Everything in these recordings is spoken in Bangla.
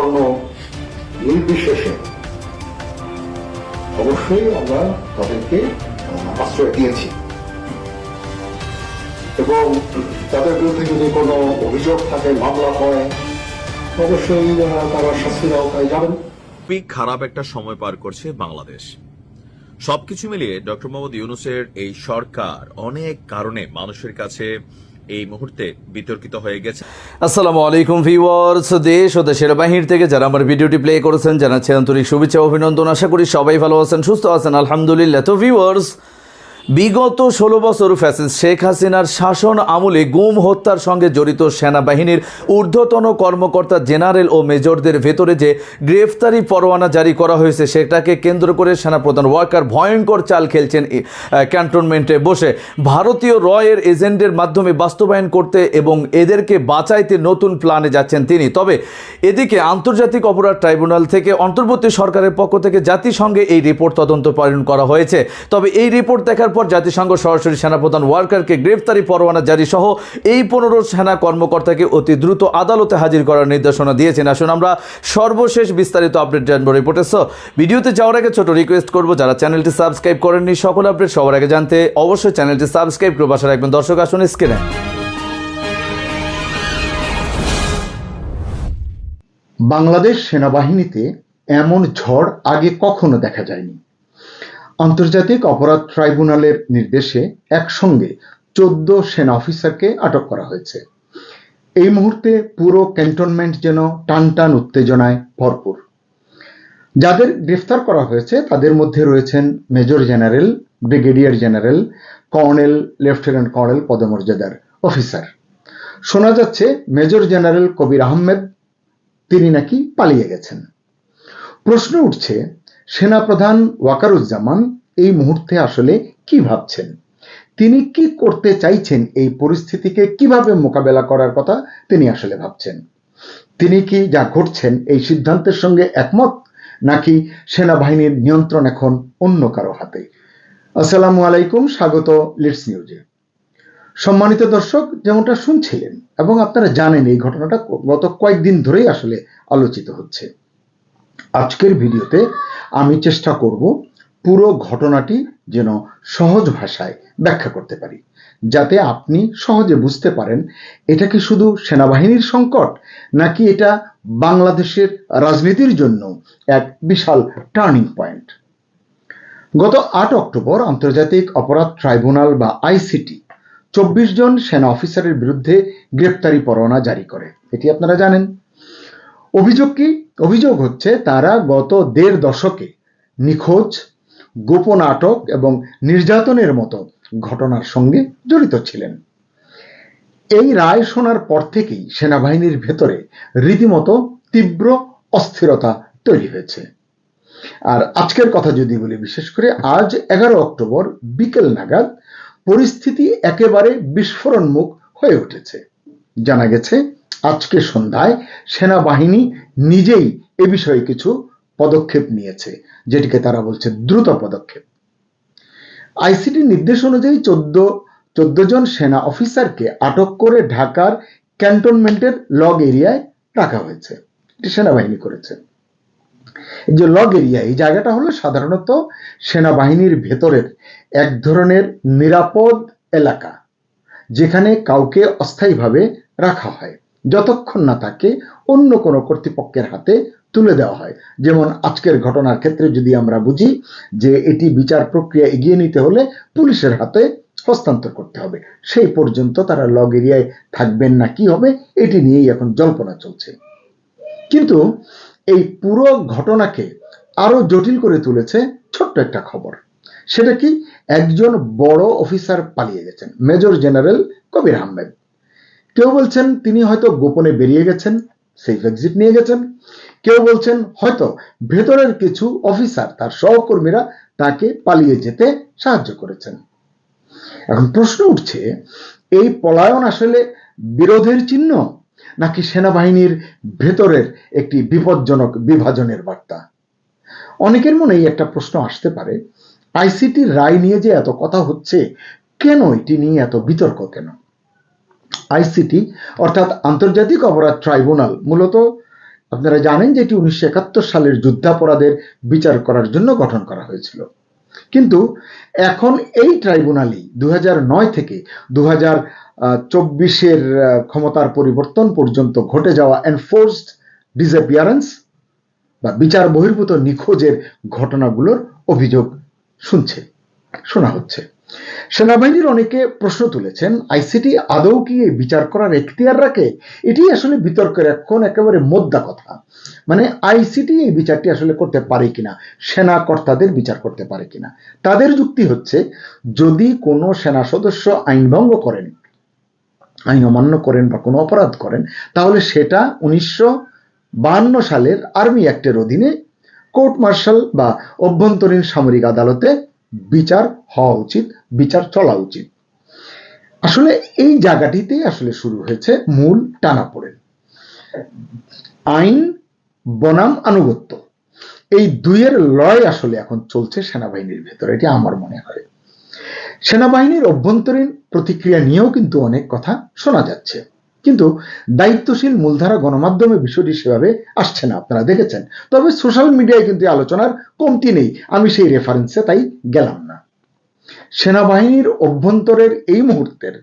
বর্ণ নির্বিশেষে। অবশ্যই আমরা তাদেরকে আশ্রয় দিয়েছি। এবং তাদের বিরুদ্ধে যদি কোনো অভিযোগ থাকে, মামলা হয়, অবশ্যই তারা শাস্তির আওতায় যাবেন খারাপ একটা সময় পার করছে বাংলাদেশ। সবকিছু মিলিয়ে ডক্টর মোহাম্মদ ইউনুসের এই সরকার অনেক কারণে মানুষের কাছে এই মুহূর্তে বিতর্কিত হয়ে গেছে। আসসালামু আলাইকুম ভিউয়ার্স, দেশ ও দেশের বাহির থেকে যারা আমার ভিডিওটি প্লে করেছেন, জানাচ্ছি আন্তরিক শুভেচ্ছা অভিনন্দন। আশা করি সবাই ভালো আছেন, সুস্থ আছেন, আলহামদুলিল্লাহ। তো ভিউয়ার্স বিগত ষোলো বছর ফ্যাসিস্ট শেখ হাসিনার শাসন আমলে গুম হত্যার সঙ্গে জড়িত সেনাবাহিনীর ঊর্ধ্বতন কর্মকর্তা জেনারেল ও মেজরদের ভেতরে যে গ্রেফতারি পরোয়ানা জারি করা হয়েছে, সেটাকে কেন্দ্র করে সেনাপ্রধান ওয়ার্কার ভয়ঙ্কর চাল খেলছেন ক্যান্টনমেন্টে বসে। ভারতীয় রয়ের এজেন্টের মাধ্যমে বাস্তবায়ন করতে এবং এদেরকে বাঁচাইতে নতুন প্ল্যানে যাচ্ছেন তিনি। তবে এদিকে আন্তর্জাতিক অপরাধ ট্রাইব্যুনাল থেকে অন্তর্বর্তী সরকারের পক্ষ থেকে জাতিসংঘে এই রিপোর্ট তদন্ত পালন করা হয়েছে। তবে এই রিপোর্ট দেখার জাতিসংঘ সরাসরি সেনাপ্রধান ওয়ার্কারকে গ্রেফতারি পরোয়ানা জারি সহ এই পনেরো সেনা কর্মকর্তাকে অতি দ্রুত আদালতে হাজির করার নির্দেশনা দিয়েছেন। আসুন আমরা সর্বশেষ বিস্তারিত আপডেট জানব রিপোর্টে। সো ভিডিওতে যাওয়ার আগে ছোট রিকোয়েস্ট করব, যারা চ্যানেলটি সাবস্ক্রাইব করেননি, সকল আপডেট সবার আগে জানতে অবশ্যই চ্যানেলটি সাবস্ক্রাইব করে বাসা রাখবেন। দর্শক, আসুন স্ক্রিনে বাংলাদেশ সেনাবাহিনীতে এমন ঝড় আগে কখনো দেখা যায়নি। আন্তর্জাতিক অপরাধ ট্রাইব্যুনালের নির্দেশে একসঙ্গে চোদ্দ সেনা অফিসারকে আটক করা হয়েছে। এই মুহূর্তে পুরো ক্যান্টনমেন্ট যেন টান টান উত্তেজনায় ভরপুর। যাদের গ্রেফতার করা হয়েছে, তাদের মধ্যে রয়েছেন major general, brigadier general, colonel, lieutenant colonel, পদমর্যাদার অফিসার। শোনা যাচ্ছে মেজর জেনারেল কবির আহমেদ, তিনি নাকি পালিয়ে গেছেন। প্রশ্ন উঠছে সেনাপ্রধান ওয়াকারুজ্জামান এই মুহূর্তে আসলে কি ভাবছেন? তিনি কি করতে চাইছেন এই পরিস্থিতিকে কীভাবে মোকাবেলা করার কথা তিনি আসলে ভাবছেন? তিনি কি যা ঘটছেন এই সিদ্ধান্তের সঙ্গে একমত? নাকি সেনাবাহিনীর নিয়ন্ত্রণ এখন অন্য কারও হাতে? আসসালামু আলাইকুম, স্বাগত লিডস নিউজে সম্মানিত দর্শক, যেমনটা শুনছিলেন এবং আপনারা জানেন এই ঘটনাটা গত কয়েকদিন ধরেই আসলে আলোচিত হচ্ছে। আজকের ভিডিওতে আমি চেষ্টা করব পুরো ঘটনাটি যেন সহজ ভাষায় ব্যাখ্যা করতে পারি, যাতে আপনি সহজে বুঝতে পারেন এটা কি শুধু সেনাবাহিনীর সংকট, নাকি এটা বাংলাদেশের রাজনীতির জন্য এক বিশাল টার্নিং পয়েন্ট। গত আট অক্টোবর আন্তর্জাতিক অপরাধ ট্রাইব্যুনাল বা আইসিটি চব্বিশ জন সেনা অফিসারের বিরুদ্ধে গ্রেপ্তারি পরোয়ানা জারি করে। এটি আপনারা জানেন। অভিযোগ কি অভিযোগ হচ্ছে তারা গত দেড় দশকে নিখোঁজ, গোপন আটক এবং নির্যাতনের মতো ঘটনার সঙ্গে জড়িত ছিলেন। এই রায় শোনার পর থেকেই সেনাবাহিনীর ভেতরে রীতিমতো তীব্র অস্থিরতা তৈরি হয়েছে। আর আজকের কথা যদি বলি বিশেষ করে, আজ এগারো অক্টোবর বিকেল নাগাদ পরিস্থিতি একেবারে বিস্ফোরণমুখ হয়ে উঠেছে। জানা গেছে আজকে সন্ধ্যায় সেনাবাহিনী নিজেই এ বিষয়ে কিছু পদক্ষেপ নিয়েছে, যেটিকে তারা বলছে দ্রুত পদক্ষেপ। আইসিটি নির্দেশ অনুযায়ী চোদ্দ চোদ্দ জন সেনা অফিসারকে আটক করে ঢাকার ক্যান্টনমেন্টের লগ এরিয়ায় রাখা হয়েছে। এটি সেনাবাহিনী করেছে। যে লগ এরিয়া, এই জায়গাটা হলো সাধারণত সেনাবাহিনীর ভেতরের এক ধরনের নিরাপদ এলাকা, যেখানে কাউকে অস্থায়ীভাবে রাখা হয়। যতক্ষণ না তাকে অন্য কোনো কর্তৃপক্ষের হাতে তুলে দেওয়া হয়। যেমন আজকের ঘটনার ক্ষেত্রে যদি আমরা বুঝি যে এটি বিচার প্রক্রিয়া এগিয়ে নিতে হলে পুলিশের হাতে হস্তান্তর করতে হবে। সেই পর্যন্ত তারা লগ এরিয়ায় থাকবেন না, কি হবে? এটি নিয়েই এখন জল্পনা চলছে। কিন্তু এই পুরো ঘটনাকে আরও জটিল করে তুলেছে ছোট্ট একটা খবর। সেটা কি? একজন বড় অফিসার পালিয়ে গেছেন মেজর জেনারেল কবির আহমেদ। কেউ বলছেন তিনি হয়তো গোপনে বেরিয়ে গেছেন সেফ এক্সিট নিয়ে গেছেন। কেউ বলছেন হয়তো ভেতরের কিছু অফিসার তার সহকর্মীরা তাকে পালিয়ে যেতে সাহায্য করেছেন। এখন প্রশ্ন উঠছে, এই পলায়ন আসলে বিরোধের চিহ্ন, নাকি সেনাবাহিনীর ভেতরের একটি বিপজ্জনক বিভাজনের বার্তা? অনেকের মনেই একটা প্রশ্ন আসতে পারে, আইসিটির রায় নিয়ে যে এত কথা হচ্ছে, কেন এটি নিয়ে এত বিতর্ক কেন? আইসিটি, অর্থাৎ আন্তর্জাতিক অপরাধ ট্রাইব্যুনাল। মূলত আপনারা জানেন যে এটি উনিশশো একাত্তর সালের যুদ্ধাপরাধের বিচার করার জন্য গঠন করা হয়েছিল। কিন্তু এখন এই ট্রাইব্যুনালই দু নয় থেকে দু হাজার চব্বিশের ক্ষমতার পরিবর্তন পর্যন্ত ঘটে যাওয়া এনফোর্সড ডিসঅ্যাপিয়ারেন্স বা বিচার বহির্ভূত নিখোঁজের ঘটনাগুলোর অভিযোগ শুনছে, শোনা হচ্ছে। সেনাবাহিনীর অনেকে প্রশ্ন তুলেছেন, আইসিটি আদৌ কি বিচার করার এখতিয়ার রাখে? এটি আসলে বিতর্কের এখন একেবারে মোদ্দা কথা। মানে আইসিটি এই বিচারটি আসলে করতে পারে কিনা? সেনা কর্তাদের বিচার করতে পারে কিনা? তাদের যুক্তি হচ্ছে, যদি কোনো সেনা সদস্য আইন ভঙ্গ করেন, আইন অমান্য করেন বা কোনো অপরাধ করেন, তাহলে সেটা উনিশশো বাহান্ন সালের আর্মি অ্যাক্টের অধীনে কোর্ট মার্শাল বা অভ্যন্তরীণ সামরিক আদালতে বিচার হওয়া উচিত, বিচার চলা উচিত। আসলে এই জায়গাটিতেই আসলে শুরু হয়েছে মূল টানাপোড়েন। আইন বনাম আনুগত্য। এই দুইয়ের লড়াই আসলে এখন চলছে সেনাবাহিনীর ভেতরে, এটি আমার মনে হয়। সেনাবাহিনীর অভ্যন্তরীণ প্রতিক্রিয়া নিয়েও কিন্তু অনেক কথা শোনা যাচ্ছে। কিন্তু দায়িত্বশীল মূলধারা গণমাধ্যমে বিষয়টি সেভাবে আসছে না, আপনারা দেখেছেন। তবে সোশ্যাল মিডিয়ায় কিন্তু আলোচনার কমতি নেই। আমি সেই রেফারেন্সে তাই গেলাম না। সেনাবাহিনীর অভ্যন্তরের এই মুহূর্তের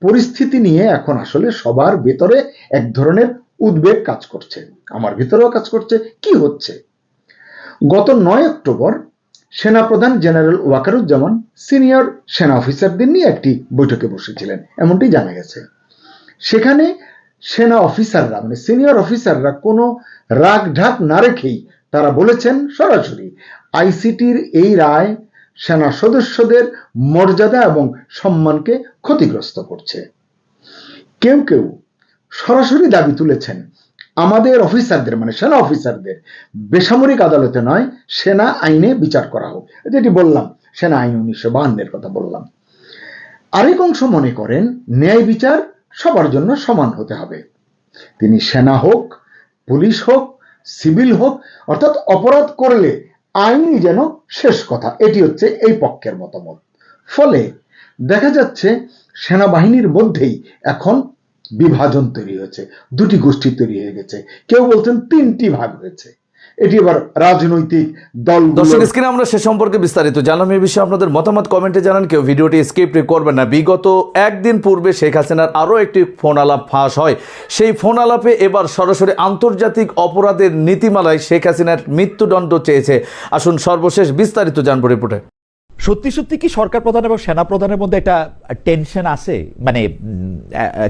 পরিস্থিতি নিয়ে এখন আসলে সবার ভেতরে এক ধরনের উদ্বেগ কাজ করছে। আমার ভিতরেও কাজ করছে। কি হচ্ছে? গত নয় অক্টোবর সেনাপ্রধান জেনারেল ওয়াকারুজ্জামান সিনিয়র সেনা অফিসারদের নিয়ে একটি বৈঠকে বসেছিলেন, এমনটি জানা গেছে। সেখানে সেনা অফিসাররা মানে সিনিয়র অফিসাররা কোনো রাগ ঢাক না রেখেই তারা বলেছেন সরাসরি, আইসিটির এই রায় সেনা সদস্যদের মর্যাদা এবং সম্মানকে ক্ষতিগ্রস্ত করছে। কেউ কেউ সরাসরি দাবি তুলেছেন, আমাদের অফিসারদের মানে সেনা অফিসারদের বেসামরিক আদালতে নয়, সেনা আইনে বিচার করা হোক। যেটি বললাম, সেনা আইন উনিশশো বাহান্নের কথা বললাম। আরেক অংশ মনে করেন, ন্যায় বিচার সবার জন্য সমান হতে হবে। তিনি সেনা হোক, পুলিশ হোক, সিভিল হোক, অর্থাৎ অপরাধ করলে আইনই যেন শেষ কথা। এটি হচ্ছে এই পক্ষের মতামত। ফলে দেখা যাচ্ছে সেনাবাহিনীর মধ্যেই এখন বিভাজন তৈরি হয়েছে। দুটি গোষ্ঠী তৈরি হয়ে গেছে। কেউ বলছেন তিনটি ভাগ হয়েছে। এটি এবার রাজনৈতিক দল দর্শক স্ক্রিনে আমরা সে সম্পর্কে বিস্তারিত জানলাম। এই বিষয়ে আপনাদের মতামত কমেন্টে জানান। কেউ ভিডিওটি স্কিপ করবেন না। বিগত একদিন পূর্বে শেখ হাসিনার আরও একটি ফোন আলাপ ফাঁস হয়। সেই ফোন আলাপে এবার সরাসরি আন্তর্জাতিক অপরাধের নীতিমালায় শেখ হাসিনার মৃত্যুদণ্ড চেয়েছে। আসুন সর্বশেষ বিস্তারিত জানব রিপোর্টে সত্যি সত্যি কি সরকার প্রধান এবং সেনা প্রধানের মধ্যে একটা টেনশন আছে? মানে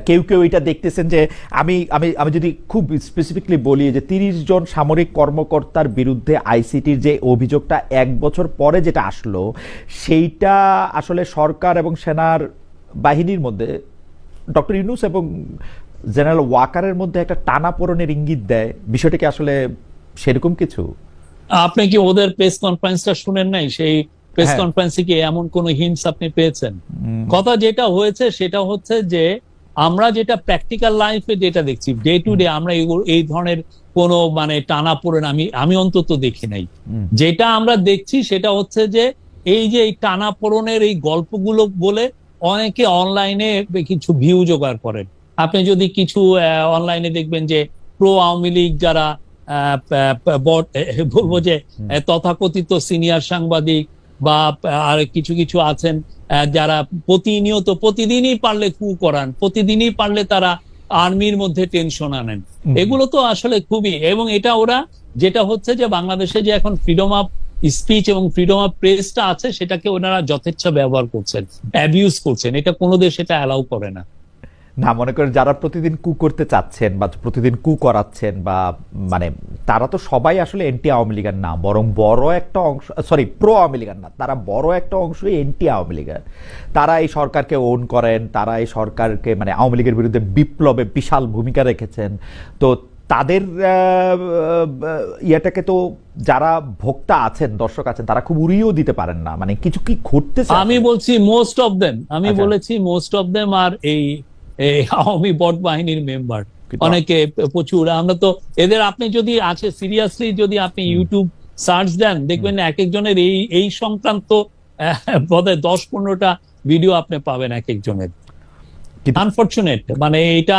কেউ কেউ এটা দেখতেছেন যে আমি আমি আমি যদি খুব স্পেসিফিকলি বলি যে তিরিশ জন সামরিক কর্মকর্তার বিরুদ্ধে আইসিটির যে অভিযোগটা এক বছর পরে যেটা আসলো, সেইটা আসলে সরকার এবং সেনার বাহিনীর মধ্যে, ডক্টর ইউনুস এবং জেনারেল ওয়াকারের মধ্যে একটা টানাপোড়েনের ইঙ্গিত দেয়। বিষয়টা কি আসলে সেরকম কিছু? আপনি কি ওদের প্রেস কনফারেন্সটা শুনেন নাই? সেই প্রেস হ্যাঁ। কনফারেন্সে কি এমন কোন হিন্টস আপনি পেয়েছেন? কথা যেটা হয়েছে সেটা হচ্ছে যে আমরা যেটা প্র্যাকটিক্যাল লাইফে যেটা দেখছি ডে টু ডে আমরা এই ধরনের কোন মানে টানা পড়েন আমি আমি অন্তত দেখি নাই। যেটা আমরা দেখছি সেটা হচ্ছে যে এই যে এই টানা পড়নের এই গল্পগুলো বলে অনেকে অনলাইনে কিছু ভিউ জোগাড় করেন। আপনি যদি কিছু অনলাইনে দেখবেন যে প্রো আওয়ামী লীগ যারা বলব যে তথাকথিত সিনিয়র সাংবাদিক বা আর কিছু কিছু আছেন যারা প্রতিনিয়ত প্রতিদিনই পারলে কু করান প্রতিদিনই পারলে তারা আর্মির মধ্যে টেনশন আনেন। এগুলো তো আসলে খুবই এবং এটা ওরা যেটা হচ্ছে যে বাংলাদেশে যে এখন ফ্রিডম অফ স্পিচ এবং ফ্রিডম অফ প্রেসটা আছে সেটাকে ওনারা যথেচ্ছা ব্যবহার করছেন অ্যাবিউজ করছেন এটা কোনো দেশ এটা অ্যালাউ করে না। না মনে করেন যারা প্রতিদিন কু করতে চাচ্ছেন বা প্রতিদিন কু করাচ্ছেন বা মানে তারা তো সবাই আসলে এনটি আওয়ামী লীগের না বরং বড় একটা অংশ সরি প্রো আওয়ামী লীগের না তারা বড় একটা অংশই এনটি আওয়ামী লীগের। তারা এই সরকারকে ওন করেন তারা এই সরকারকে মানে আওয়ামী লীগের বিরুদ্ধে বিপ্লবে বিশাল ভূমিকা রেখেছেন। তো তাদের ইয়েটাকে তো যারা ভোক্তা আছেন দর্শক আছেন তারা খুব উড়িয়েও দিতে পারেন না। মানে কিছু কি ঘটতেছে আমি বলছি মোস্ট অফ দেম আমি আচ্ছা। বলেছি মোস্ট অফ দেম আর এই আওয়ামী বট বাহিনীর মেম্বার অনেকে প্রচুর। আমরা তো এদের আপনি যদি আছে সিরিয়াসলি যদি আপনি ইউটিউব সার্চ দেন দেখবেন এক একজনের এই এই সংক্রান্ত বোধহয় দশ পনেরোটা ভিডিও আপনি পাবেন এক একজনের আনফর্চুনেট মানে এটা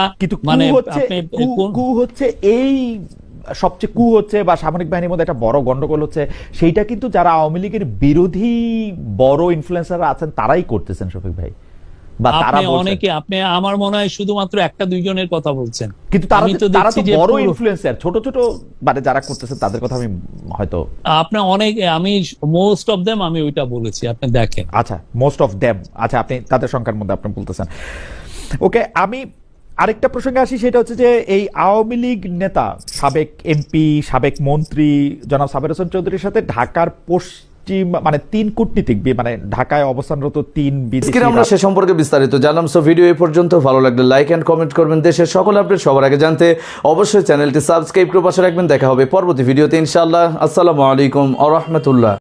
মানে আপনি কু- হচ্ছে এই সবচেয়ে কু হচ্ছে বা সামরিক বাহিনীর মধ্যে একটা বড় গন্ডগোল হচ্ছে সেইটা কিন্তু যারা আওয়ামী লীগের বিরোধী বড় ইনফ্লুয়েন্সার আছেন তারাই করতেছেন শফিক ভাই। বা তারা আপনি। অনেকে আপনি আমার মনে হয় শুধুমাত্র একটা দুইজনের কথা বলছেন। কিন্তু তারা আমি তো তারা তো বড় ইনফ্লুয়েন্সার ছোট ছোট মানে যারা করতেছে তাদের কথা আমি হয়তো আপনার অনেক আমি মোস্ট অফ দেম আমি ওইটা বলেছি আপনি দেখেন। আচ্ছা মোস্ট অফ দেম আচ্ছা আপনি তাদের সংখ্যার মধ্যে আপনি বলতেছেন। ওকে আমি আরেকটা প্রসঙ্গে আসি সেটা হচ্ছে যে এই আওয়ামী লীগ নেতা সাবেক এমপি সাবেক মন্ত্রী জনাব সাবের হোসেন চৌধুরীর সাথে ঢাকার পশ্চিম মানে তিন কূটনীতিক মানে ঢাকায় অবস্থানরত তিন বিদেশি আমরা সে সম্পর্কে বিস্তারিত জানলাম। সো ভিডিও এই পর্যন্ত ভালো লাগলে লাইক অ্যান্ড কমেন্ট করবেন। দেশের সকল আপডেট সবার আগে জানতে অবশ্যই চ্যানেলটি সাবস্ক্রাইব করে পাশে রাখবেন। দেখা হবে পরবর্তী ভিডিওতে ইনশাআল্লাহ। আসসালামু আলাইকুম আ রহমতুল্লাহ।